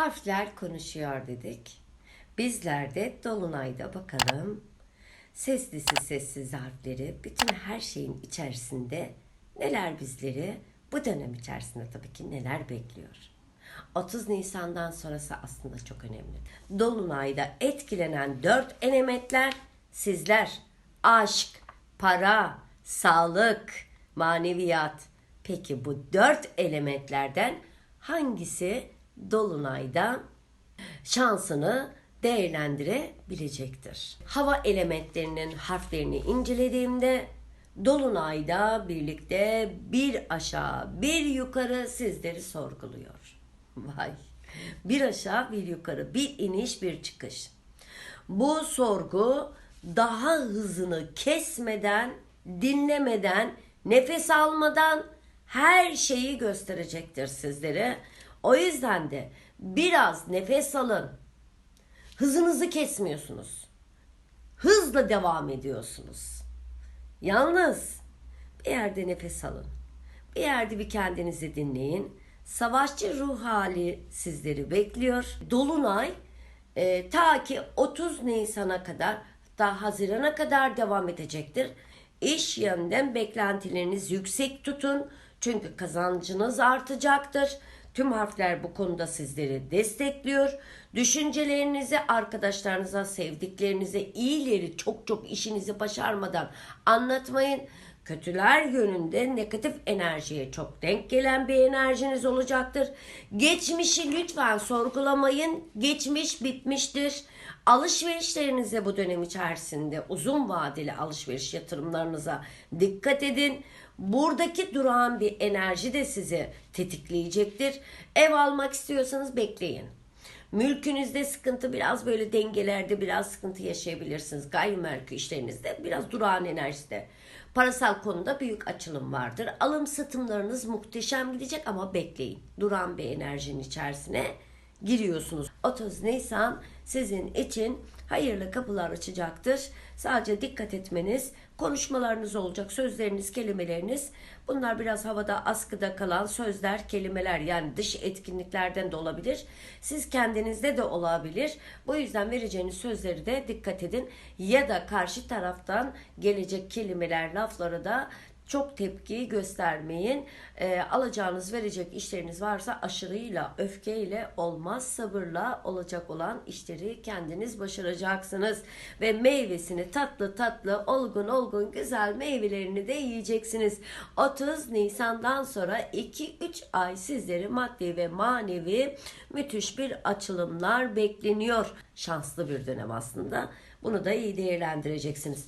Harfler konuşuyor dedik. Bizler de Dolunay'da bakalım seslisi sessiz harfleri, bütün her şeyin içerisinde neler bizleri bu dönem içerisinde tabii ki neler bekliyor. 30 Nisan'dan sonrası aslında çok önemli. Dolunay'da etkilenen dört elementler sizler. Aşk, para, sağlık, maneviyat. Peki bu dört elementlerden hangisi Dolunay'da şansını değerlendirebilecektir. Hava elementlerinin harflerini incelediğimde Dolunay'da birlikte bir aşağı bir yukarı sizleri sorguluyor. Vay. Bir aşağı bir yukarı bir iniş bir çıkış. Bu sorgu daha hızını kesmeden, dinlemeden, nefes almadan her şeyi gösterecektir sizlere. O yüzden de biraz nefes alın. Hızınızı kesmiyorsunuz. Hızla devam ediyorsunuz. Yalnız bir yerde nefes alın. Bir yerde bir kendinizi dinleyin. Savaşçı ruh hali sizleri bekliyor. Dolunay e, ta ki 30 Nisan'a kadar hatta Haziran'a kadar devam edecektir. İş yönden beklentileriniz yüksek tutun. Çünkü kazancınız artacaktır. Tüm harfler bu konuda sizleri destekliyor. Düşüncelerinizi arkadaşlarınıza, sevdiklerinize, iyileri çok çok işinizi başarmadan anlatmayın. Kötüler yönünde negatif enerjiye çok denk gelen bir enerjiniz olacaktır. Geçmişi lütfen sorgulamayın. Geçmiş bitmiştir. Alışverişlerinize bu dönem içerisinde uzun vadeli alışveriş yatırımlarınıza dikkat edin. Buradaki durağan bir enerji de sizi tetikleyecektir. Ev almak istiyorsanız bekleyin. Mülkünüzde sıkıntı biraz böyle dengelerde biraz sıkıntı yaşayabilirsiniz. Gayrimenkul işlerinizde biraz durağan enerjide. Parasal konuda büyük açılım vardır. Alım satımlarınız muhteşem gidecek ama bekleyin. Duran bir enerjinin içerisine giriyorsunuz. 30 Nisan sizin için hayırlı kapılar açacaktır. Sadece dikkat etmeniz, konuşmalarınız olacak, sözleriniz, kelimeleriniz. Bunlar biraz havada askıda kalan sözler, kelimeler yani dış etkinliklerden de olabilir. Siz kendinizde de olabilir. Bu yüzden vereceğiniz sözleri de dikkat edin. Ya da karşı taraftan gelecek kelimeler, laflara da çok tepki göstermeyin. E, alacağınız, verecek işleriniz varsa aşırıyla, öfkeyle olmaz. Sabırla olacak olan işleri kendiniz başaracaksınız. Ve meyvesini tatlı tatlı, olgun olgun, güzel meyvelerini de yiyeceksiniz. 30 Nisan'dan sonra 2-3 ay sizleri maddi ve manevi müthiş bir açılımlar bekleniyor. Şanslı bir dönem aslında. Bunu da iyi değerlendireceksiniz.